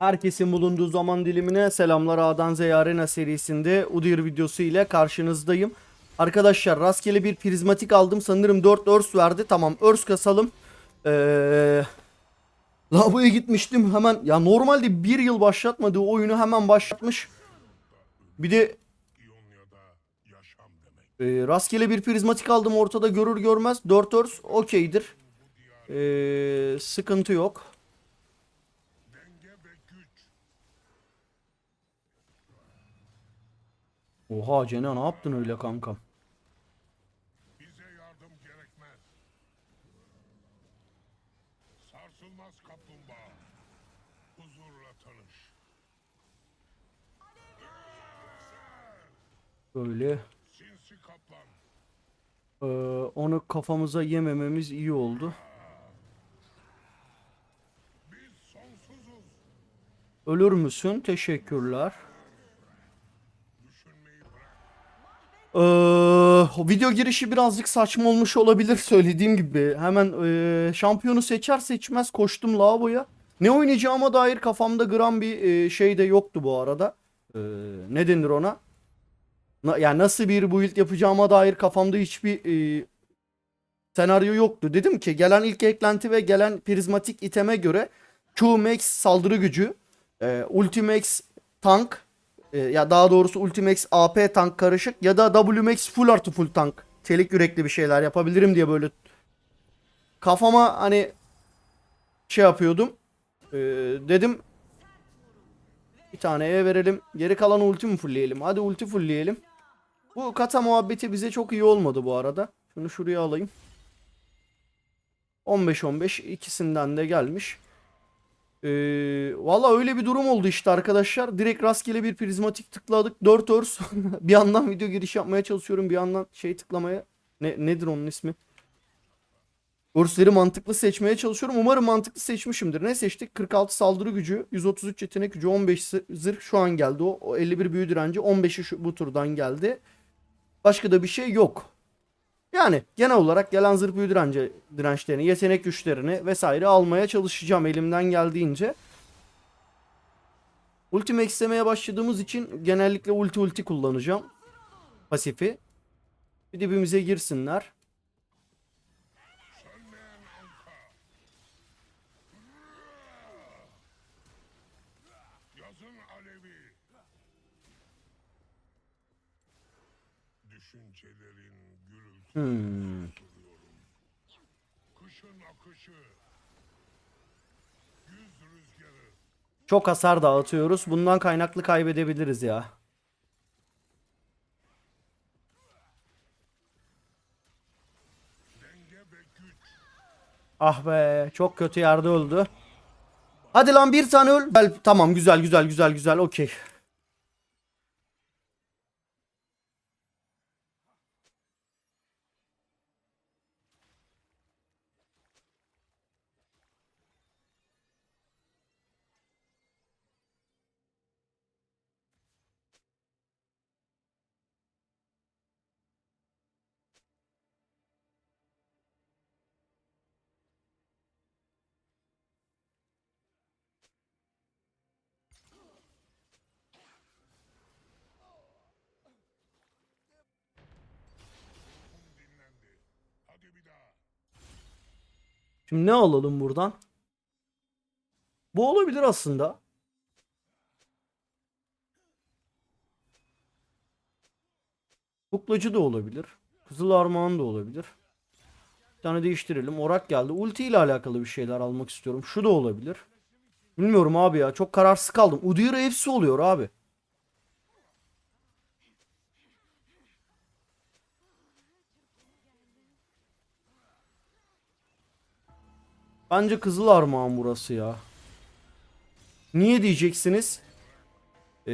Herkesin bulunduğu zaman dilimine selamlar A'dan Z'ye Arena serisinde Udyr videosu ile karşınızdayım. Arkadaşlar rastgele bir prizmatik aldım. Sanırım 4 örs verdi. Tamam örs kasalım. Eee... Lavaboya gitmiştim hemen. Ya normalde bir yıl başlatmadığı oyunu hemen başlatmış. Bir de e, rastgele bir prizmatik aldım ortada görür görmez. 4 örs okeydir. Eee, sıkıntı yok. Oha Cena ne yaptın öyle kankam? Bize yardım gerekmez. Sarsılmaz kaplumbağa. Huzurla tanış. Böyle. Sinsi kaplan. Ee, onu kafamıza yemememiz iyi oldu. Biz sonsuzuz. Ölür müsün? Teşekkürler. Ee, video girişi birazcık saçma olmuş olabilir söylediğim gibi. Hemen ee, şampiyonu seçer seçmez koştum lavaboya. Ne oynayacağıma dair kafamda gram bir ee, şey de yoktu bu arada. Ee, ne denir ona? Na, yani nasıl bir build yapacağıma dair kafamda hiçbir ee, senaryo yoktu. Dedim ki gelen ilk eklenti ve gelen prizmatik iteme göre Q-Max saldırı gücü, e, Ultimax tank, e, ya daha doğrusu Ultimax AP tank karışık ya da WMAX full artı full tank. Çelik yürekli bir şeyler yapabilirim diye böyle kafama hani şey yapıyordum. E, dedim bir tane E verelim. Geri kalan ulti mi fullleyelim? Hadi ulti fullleyelim. Bu kata muhabbeti bize çok iyi olmadı bu arada. Şunu şuraya alayım. 15-15 ikisinden de gelmiş. Ee, Valla öyle bir durum oldu işte arkadaşlar. Direkt rastgele bir prizmatik tıkladık. 4 örs. bir yandan video giriş yapmaya çalışıyorum. Bir yandan şey tıklamaya. Ne, nedir onun ismi? Örsleri mantıklı seçmeye çalışıyorum. Umarım mantıklı seçmişimdir. Ne seçtik? 46 saldırı gücü, 133 yetenek gücü, 15 sı- zırh şu an geldi. O, o 51 büyü direnci, 15'i şu, bu turdan geldi. Başka da bir şey yok. Yani genel olarak gelen zırh direnci, dirençlerini, yetenek güçlerini vesaire almaya çalışacağım elimden geldiğince. Ulti istemeye başladığımız için genellikle ulti ulti kullanacağım. Pasifi. Bir dibimize girsinler. Hmm. Çok hasar dağıtıyoruz. Bundan kaynaklı kaybedebiliriz ya. Ah be çok kötü yerde öldü. Hadi lan bir tane öl. Tamam güzel güzel güzel güzel okey. Kum dinlendi. Hadi bir daha. Şimdi ne alalım buradan? Bu olabilir aslında. Kuklacı da olabilir. Kızıl Armağan da olabilir. Bir tane değiştirelim. Orak geldi. Ulti ile alakalı bir şeyler almak istiyorum. Şu da olabilir. Bilmiyorum abi ya. Çok kararsız kaldım. Udyr'a hepsi oluyor abi. Bence Kızıl Armağan burası ya. Niye diyeceksiniz? Ee,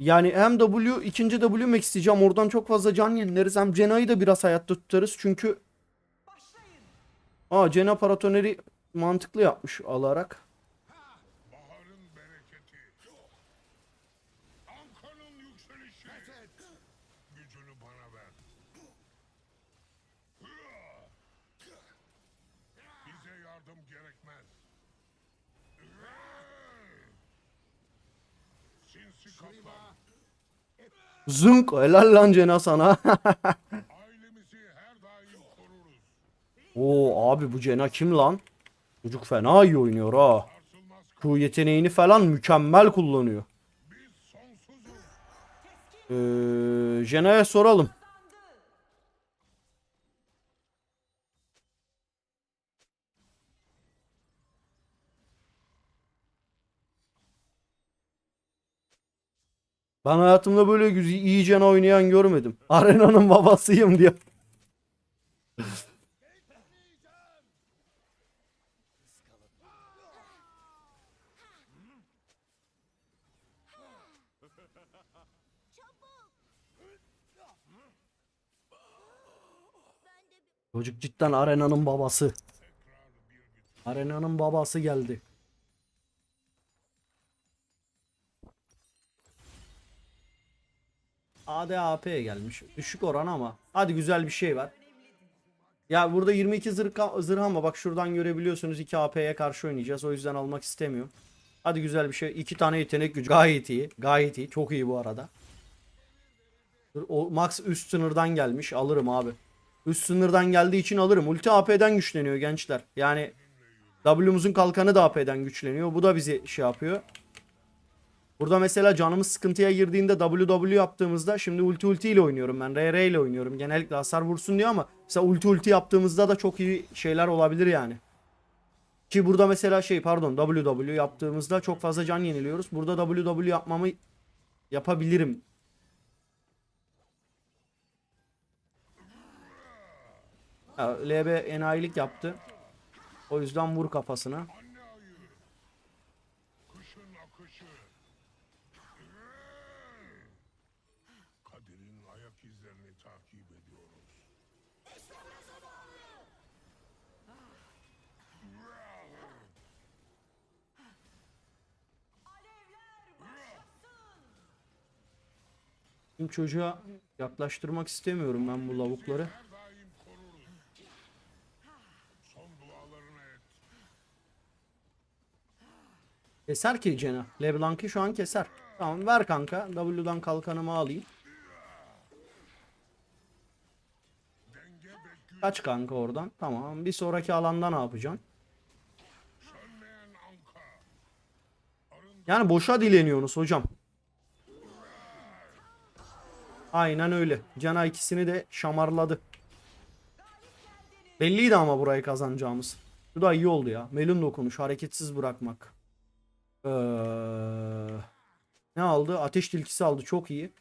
yani hem W ikinci W max isteyeceğim. Oradan çok fazla can yenileriz. Hem Cena'yı da biraz hayatta tutarız. Çünkü Aa Cena Paratoneri mantıklı yapmış alarak. Baharın bereketi. Ankanın yükselişi. Gücünü bana ver. Bize yardım gerekmez. Zunk helal lan Cena sana. Oo abi bu Cena kim lan? Çocuk fena iyi oynuyor ha. Q yeteneğini falan mükemmel kullanıyor. Ee, Jena'ya soralım. Ben hayatımda böyle güzel iyi Jena oynayan görmedim. Arenanın babasıyım diyor. Çocuk cidden arenanın babası. Arenanın babası geldi. ADAP gelmiş. Düşük oran ama. Hadi güzel bir şey var. Ya burada 22 zırh, zırh ama bak şuradan görebiliyorsunuz 2 AP'ye karşı oynayacağız. O yüzden almak istemiyorum. Hadi güzel bir şey. 2 tane yetenek gücü. Gayet iyi. Gayet iyi. Çok iyi bu arada. O max üst sınırdan gelmiş. Alırım abi. Üst sınırdan geldiği için alırım. Ulti AP'den güçleniyor gençler. Yani W'muzun kalkanı da AP'den güçleniyor. Bu da bizi şey yapıyor. Burada mesela canımız sıkıntıya girdiğinde WW yaptığımızda şimdi ulti ulti ile oynuyorum ben. RR ile oynuyorum. Genellikle hasar vursun diyor ama mesela ulti ulti yaptığımızda da çok iyi şeyler olabilir yani. Ki burada mesela şey pardon WW yaptığımızda çok fazla can yeniliyoruz. Burada WW yapmamı yapabilirim. Ha, LB enayilik yaptı. O yüzden vur kafasına. Anne ayı. Kışın akışı. Kaderin ayak izlerini takip ediyoruz. Şimdi çocuğa yaklaştırmak istemiyorum ben bu lavukları. Keser ki Cena. LeBlanc'ı şu an keser. Tamam ver kanka. W'dan kalkanımı alayım. Kaç kanka oradan. Tamam. Bir sonraki alanda ne yapacaksın? Yani boşa dileniyorsunuz hocam. Aynen öyle. Cana ikisini de şamarladı. Belliydi ama burayı kazanacağımız. Bu da iyi oldu ya. Melun dokunuş. Hareketsiz bırakmak. Ee, ne aldı? Ateş tilkisi aldı. Çok iyi.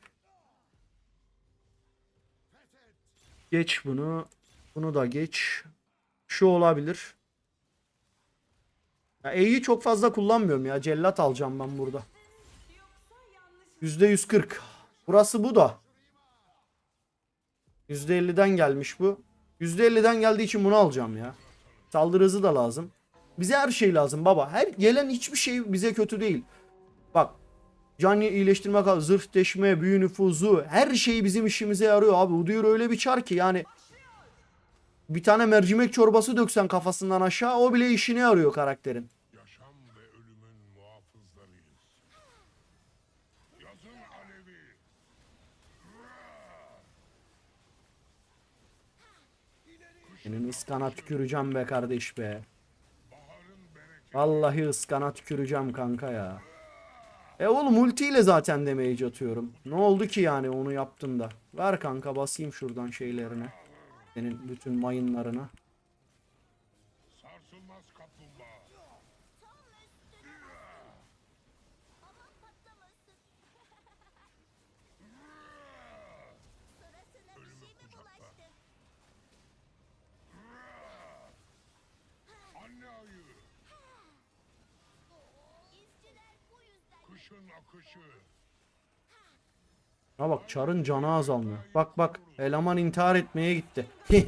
Geç bunu. Bunu da geç. Şu olabilir. E'yi çok fazla kullanmıyorum ya. Cellat alacağım ben burada. %140. Burası bu da. %50'den gelmiş bu. %50'den geldiği için bunu alacağım ya. Saldırı hızı da lazım. Bize her şey lazım baba. Her gelen hiçbir şey bize kötü değil. Bak. Can iyileştirme, zırh deşme, büyü nüfuzu her şey bizim işimize yarıyor abi. Udyr öyle bir çar ki yani bir tane mercimek çorbası döksen kafasından aşağı o bile işine yarıyor karakterin. Yaşam ve ölümün muhafızlarıyız. Yazın alevi. Senin ıskana tüküreceğim be kardeş be. Vallahi ıskana tüküreceğim kanka ya. E oğlum ultiyle zaten damage atıyorum. Ne oldu ki yani onu yaptım da. Ver kanka basayım şuradan şeylerine. Senin bütün mayınlarına. Ha bak çarın canı azalmıyor. Bak bak eleman intihar etmeye gitti.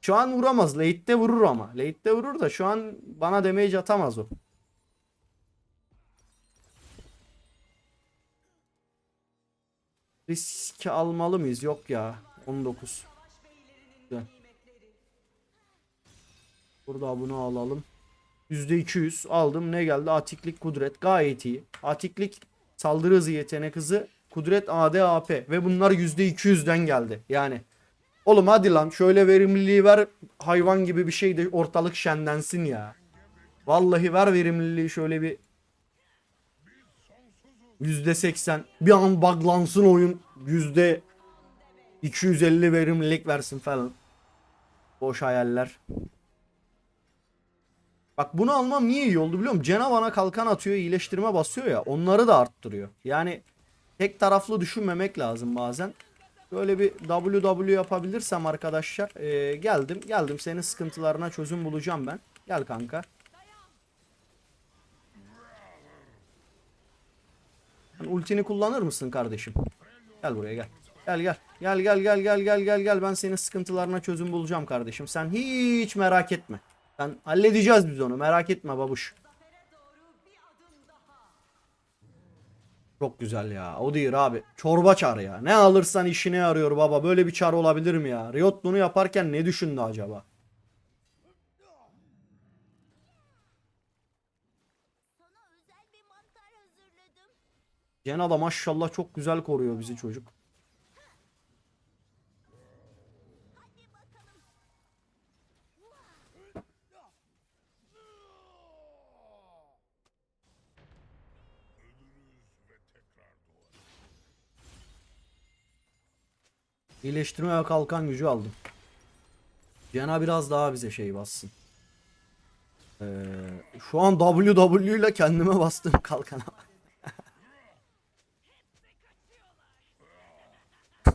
şu an vuramaz. Late'de vurur ama. Late'de vurur da şu an bana damage atamaz o. Risk almalı mıyız? Yok ya. 19. Güzel. Burada bunu alalım. %200 aldım. Ne geldi? Atiklik, kudret. Gayet iyi. Atiklik, saldırı hızı, yetenek hızı, kudret, AD, AP. Ve bunlar %200'den geldi. Yani Oğlum hadi lan şöyle verimliliği ver hayvan gibi bir şey de ortalık şenlensin ya. Vallahi ver verimliliği şöyle bir yüzde seksen bir an buglansın oyun yüzde 250 verimlilik versin falan. Boş hayaller. Bak bunu almam niye iyi oldu biliyor musun? Cenavana kalkan atıyor, iyileştirme basıyor ya. Onları da arttırıyor. Yani tek taraflı düşünmemek lazım bazen. Böyle bir WW yapabilirsem arkadaşlar eee, geldim geldim senin sıkıntılarına çözüm bulacağım ben. Gel kanka. Sen ultini kullanır mısın kardeşim? Gel buraya gel. Gel gel. Gel gel gel gel gel gel gel ben senin sıkıntılarına çözüm bulacağım kardeşim. Sen hiç merak etme. Sen halledeceğiz biz onu. Merak etme babuş. Çok güzel ya. O değil abi. Çorba çar ya. Ne alırsan işine yarıyor baba. Böyle bir çar olabilir mi ya? Riot bunu yaparken ne düşündü acaba? Hazırladım. Cenada maşallah çok güzel koruyor bizi çocuk. İyileştirme ve kalkan gücü aldım. Cena biraz daha bize şey bassın. Ee, şu an WW ile kendime bastım kalkana.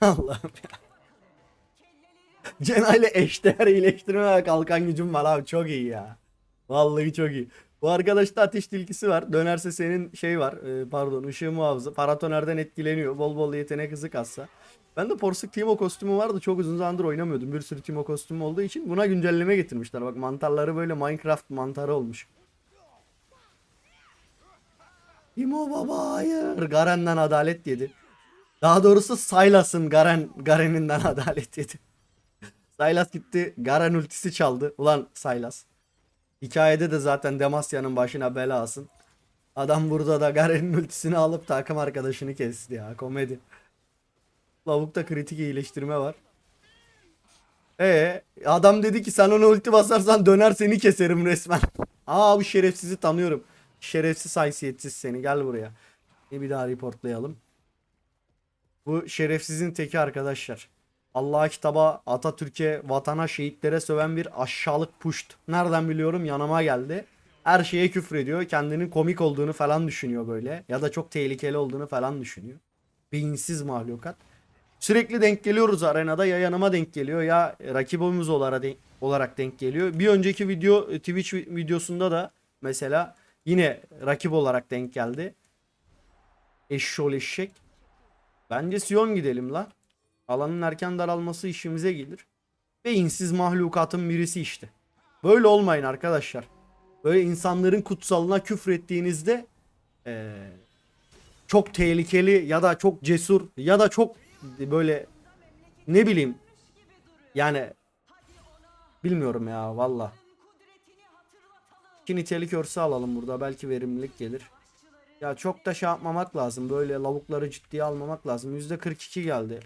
Allah'ım ya. Cena ile eşdeğer iyileştirme ve kalkan gücüm var abi çok iyi ya. Vallahi çok iyi. Bu arkadaşta ateş tilkisi var. Dönerse senin şey var. e, pardon ışığı muhafızı. Paratonerden etkileniyor. Bol bol yetenek hızı kassa. Ben de Porsuk Timo kostümü vardı. Çok uzun zamandır oynamıyordum. Bir sürü Timo kostümü olduğu için buna güncelleme getirmişler. Bak mantarları böyle Minecraft mantarı olmuş. Timo baba hayır. Garen'den adalet yedi. Daha doğrusu Sylas'ın Garen, Garen'inden adalet yedi. Sylas gitti. Garen ultisi çaldı. Ulan Sylas. Hikayede de zaten Demasya'nın başına bela alsın. Adam burada da Garen'in ultisini alıp takım arkadaşını kesti ya. Komedi. Lavukta kritik iyileştirme var. Ee, adam dedi ki sen ona ulti basarsan döner seni keserim resmen. Aa bu şerefsizi tanıyorum. Şerefsiz haysiyetsiz seni gel buraya. Bir daha reportlayalım. Bu şerefsizin teki arkadaşlar. Allah'a kitaba, Atatürk'e, vatana, şehitlere söven bir aşağılık puşt. Nereden biliyorum yanıma geldi. Her şeye küfrediyor. Kendinin komik olduğunu falan düşünüyor böyle. Ya da çok tehlikeli olduğunu falan düşünüyor. Beyinsiz mahlukat. Sürekli denk geliyoruz arenada ya yanıma denk geliyor ya rakibimiz olarak denk, olarak denk geliyor. Bir önceki video Twitch videosunda da mesela yine rakip olarak denk geldi. Eşşol eşek. Bence Sion gidelim la. Alanın erken daralması işimize gelir. Beyinsiz mahlukatın birisi işte. Böyle olmayın arkadaşlar. Böyle insanların kutsalına küfrettiğinizde eee çok tehlikeli ya da çok cesur ya da çok böyle ne bileyim yani bilmiyorum ya valla. İki nitelik örse alalım burada belki verimlilik gelir. Ya çok da şey yapmamak lazım böyle lavukları ciddiye almamak lazım. %42 geldi.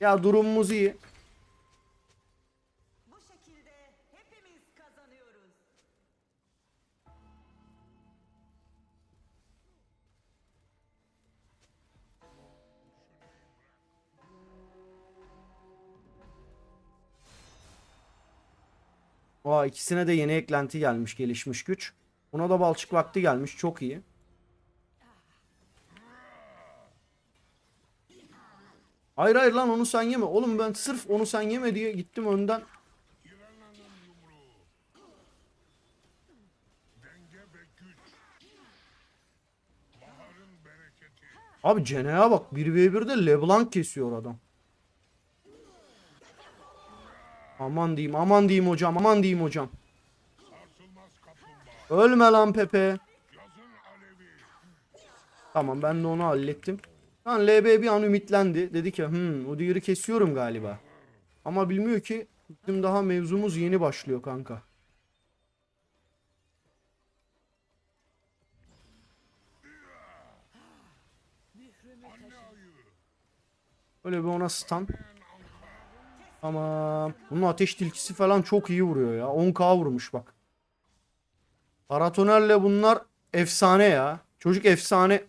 Ya durumumuz iyi. Bu şekilde hepimiz kazanıyoruz. Aa ikisine de yeni eklenti gelmiş gelişmiş güç. Buna da balçık vakti gelmiş çok iyi. Hayır hayır lan onu sen yeme. Oğlum ben sırf onu sen yeme diye gittim önden. Abi Cene'ye bak 1v1'de LeBlanc kesiyor adam. Aman diyeyim aman diyeyim hocam aman diyeyim hocam. Ölme lan Pepe. Tamam ben de onu hallettim. Lan LB bir an ümitlendi. Dedi ki hmm Udyr'ı kesiyorum galiba. Ama bilmiyor ki bizim daha mevzumuz yeni başlıyor kanka. Öyle bir ona stun. Ama bunun ateş tilkisi falan çok iyi vuruyor ya. 10k vurmuş bak. Paratonerle bunlar efsane ya. Çocuk efsane.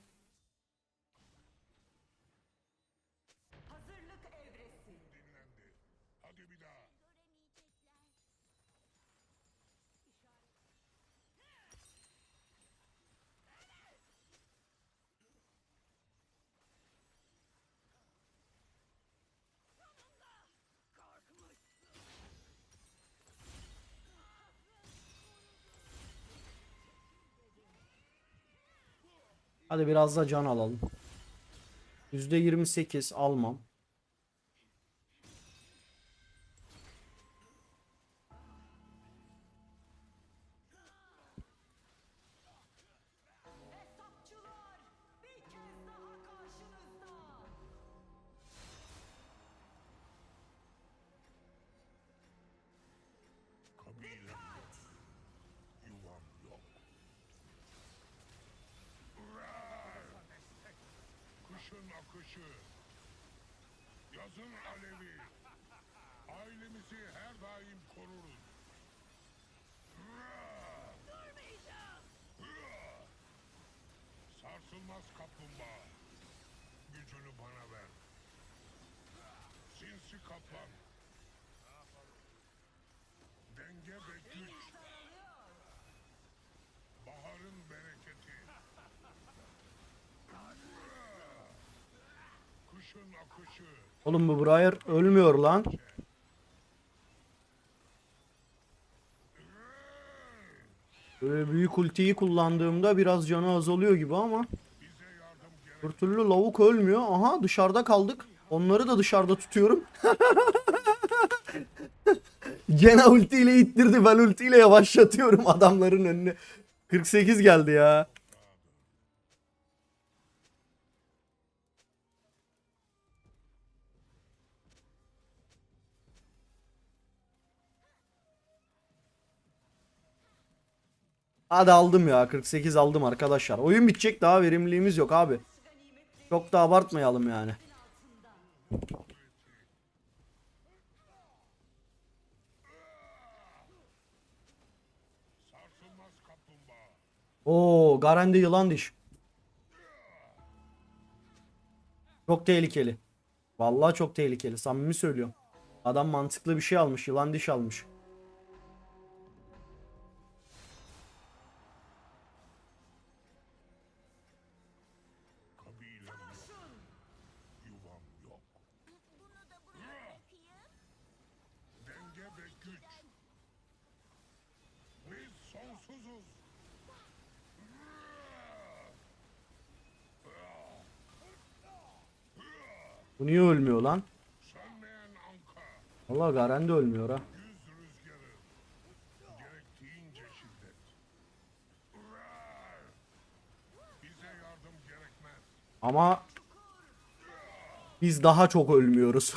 Hadi biraz da can alalım. %28 almam. Kışın akışı. Yazın alevi. Ailemizi her daim koruruz. Sarsılmaz kaplumbağa. Gücünü bana ver. Sinsi kaplan. Denge ve güç. Baharın bereketi. Kışın akışı. Oğlum bu Briar ölmüyor lan. Böyle büyük ultiyi kullandığımda biraz canı azalıyor gibi ama bir lavuk ölmüyor. Aha dışarıda kaldık. Onları da dışarıda tutuyorum. Gene ultiyle ittirdi. Ben ultiyle yavaşlatıyorum adamların önüne. 48 geldi ya. Hadi aldım ya. 48 aldım arkadaşlar. Oyun bitecek daha verimliliğimiz yok abi. Çok da abartmayalım yani. Oo, Garen'de yılan diş. Çok tehlikeli. Vallahi çok tehlikeli. Samimi söylüyorum. Adam mantıklı bir şey almış. Yılan diş almış. Sonsuzuz. Bu niye ölmüyor lan? Vallahi Garen de ölmüyor ha. Ama biz daha çok ölmüyoruz.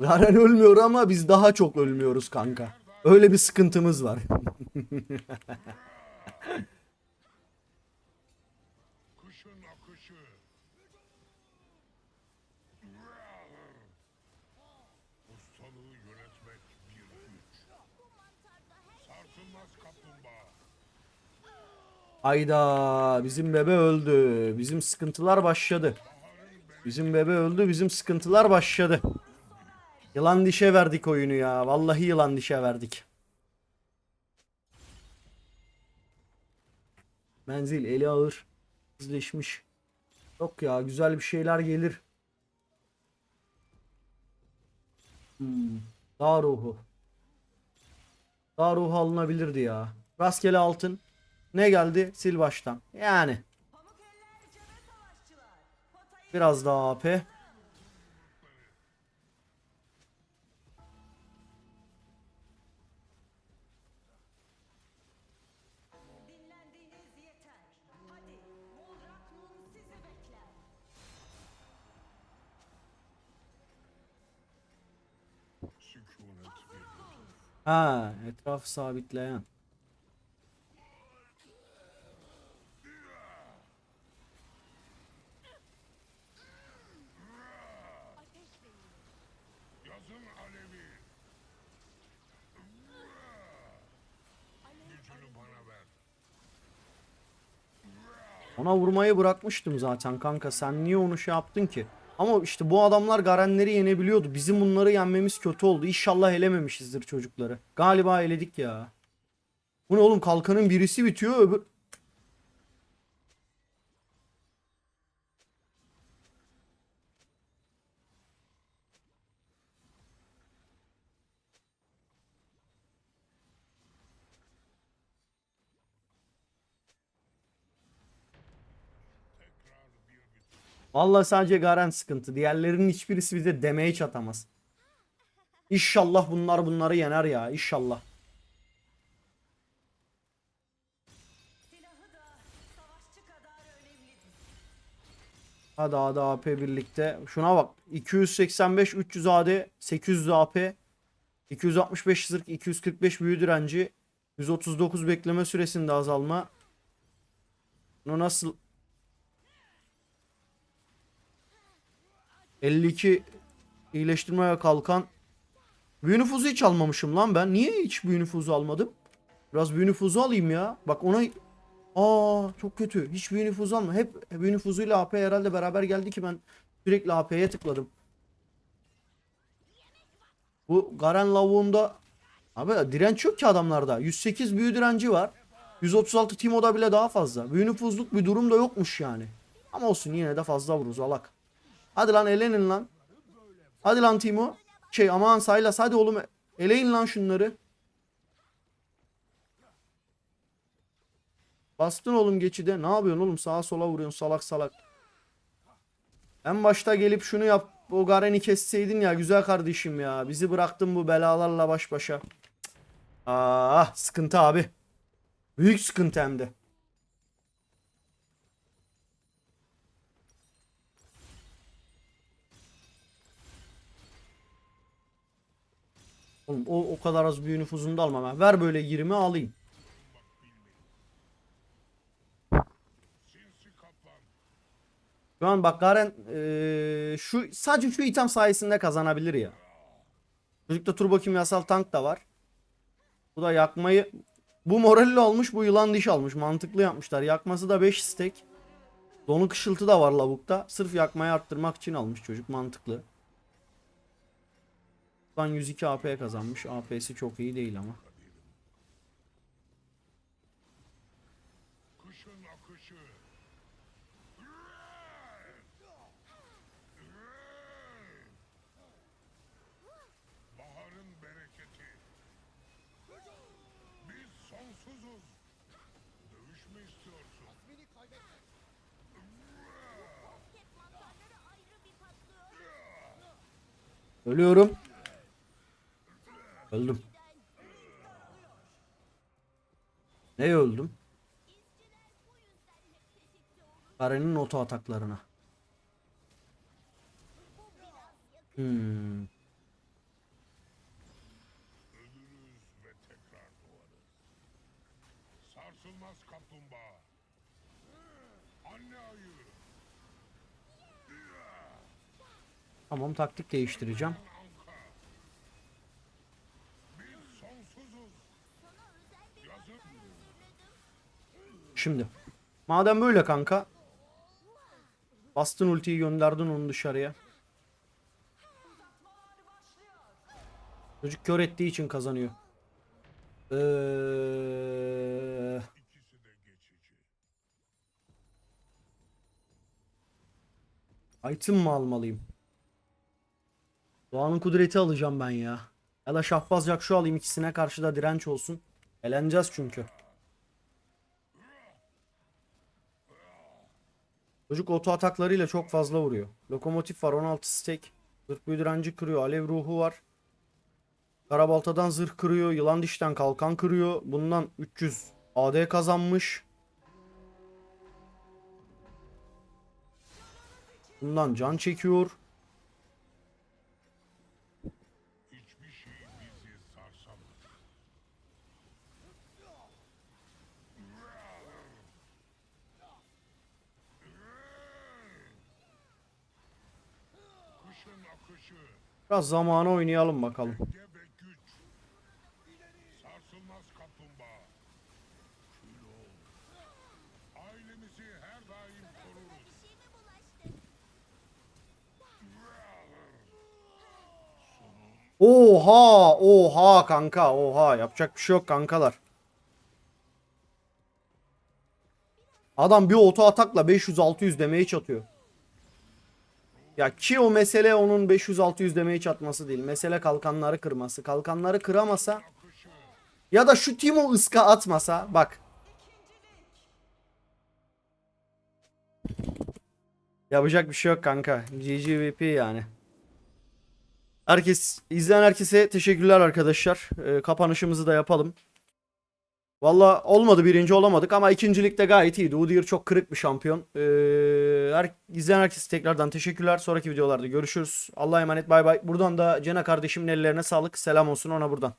Garen ölmüyor ama biz daha çok ölmüyoruz kanka. Öyle bir sıkıntımız var. Kışın akışı. Ustalığı yönetmek bir güç. Sarsılmaz kaplumbağa. Ayda bizim bebe öldü. Bizim sıkıntılar başladı. Bizim bebe öldü. Bizim sıkıntılar başladı. Yılan dişe verdik oyunu ya. Vallahi yılan dişe verdik. Menzil eli ağır. Hızleşmiş. Yok ya güzel bir şeyler gelir. Hmm. Dağ ruhu. Dağ ruhu alınabilirdi ya. Rastgele altın. Ne geldi? Sil baştan. Yani. Biraz daha AP. Ha, etrafı sabitleyen. Ona vurmayı bırakmıştım zaten kanka. Sen niye onu şey yaptın ki? Ama işte bu adamlar Garenleri yenebiliyordu. Bizim bunları yenmemiz kötü oldu. İnşallah elememişizdir çocukları. Galiba eledik ya. Bu ne oğlum kalkanın birisi bitiyor öbür... Tekrar bir bütün. Vallahi sadece Garen sıkıntı. Diğerlerinin hiçbirisi bize damage atamaz. İnşallah bunlar bunları yener ya. İnşallah. Hadi hadi AP birlikte. Şuna bak. 285 300 AD 800 AP 265 zırh 245 büyü direnci 139 bekleme süresinde azalma. Bunu nasıl 52 iyileştirme ve kalkan. Büyü nüfuzu hiç almamışım lan ben. Niye hiç büyü nüfuzu almadım? Biraz büyü nüfuzu alayım ya. Bak ona Aa çok kötü. Hiç büyü nüfuzu alma. Hep büyü nüfuzuyla AP herhalde beraber geldi ki ben sürekli AP'ye tıkladım. Bu Garen lavuğunda abi direnç yok ki adamlarda. 108 büyü direnci var. 136 Timo'da bile daha fazla. Büyü nüfuzluk bir durum da yokmuş yani. Ama olsun yine de fazla vururuz alak. Hadi lan elenin lan. Hadi lan Timo. Şey aman Saylas hadi oğlum eleyin lan şunları. Bastın oğlum geçide. Ne yapıyorsun oğlum? Sağa sola vuruyorsun salak salak. En başta gelip şunu yap. O Garen'i kesseydin ya güzel kardeşim ya. Bizi bıraktın bu belalarla baş başa. Ah sıkıntı abi. Büyük sıkıntı hem de. Oğlum o, o kadar az büyü nüfuzunu da almam. ha. Ver böyle 20 alayım. Şu an bak Garen eee, şu sadece şu item sayesinde kazanabilir ya. Çocukta turbo kimyasal tank da var. Bu da yakmayı bu moralli olmuş bu yılan diş almış. Mantıklı yapmışlar. Yakması da 5 stack. Donuk ışıltı da var lavukta. Sırf yakmayı arttırmak için almış çocuk. Mantıklı. Şu an 102 AP kazanmış. AP'si çok iyi değil ama. Ölüyorum. Öldüm. Ne öldüm? Garen'in oto ataklarına. Hmm. Sarsılmaz kaplumbağa. Anne ayı. Tamam taktik değiştireceğim. Şimdi. Madem böyle kanka. Bastın ultiyi gönderdin onu dışarıya. Çocuk kör ettiği için kazanıyor. Ee, item mı almalıyım? Doğanın kudreti alacağım ben ya. Ya da şahbaz yakşı alayım ikisine karşı da direnç olsun. Eleneceğiz çünkü. Çocuk oto ataklarıyla çok fazla vuruyor. Lokomotif var 16 stack. Zırh büyü kırıyor. Alev ruhu var. Karabaltadan zırh kırıyor. Yılan dişten kalkan kırıyor. Bundan 300 AD kazanmış. Bundan can çekiyor. Hiçbir şey bizi sarsamaz. Savaşın akışı, Biraz zamanı oynayalım bakalım. Oha, oha kanka, oha. Yapacak bir şey yok kankalar. Adam bir oto atakla 500-600 damage atıyor. Ya ki o mesele onun 500-600 damage atması değil. Mesele kalkanları kırması. Kalkanları kıramasa ya da şu Timo ıska atmasa bak. Yapacak bir şey yok kanka. GGVP yani. Herkes izleyen herkese teşekkürler arkadaşlar. Ee, kapanışımızı da yapalım. Valla olmadı birinci olamadık ama ikincilikte gayet iyiydi. Udyr çok kırık bir şampiyon. Ee, her, izleyen herkese tekrardan teşekkürler. Sonraki videolarda görüşürüz. Allah'a emanet bay bay. Buradan da Cena kardeşimin ellerine sağlık. Selam olsun ona buradan.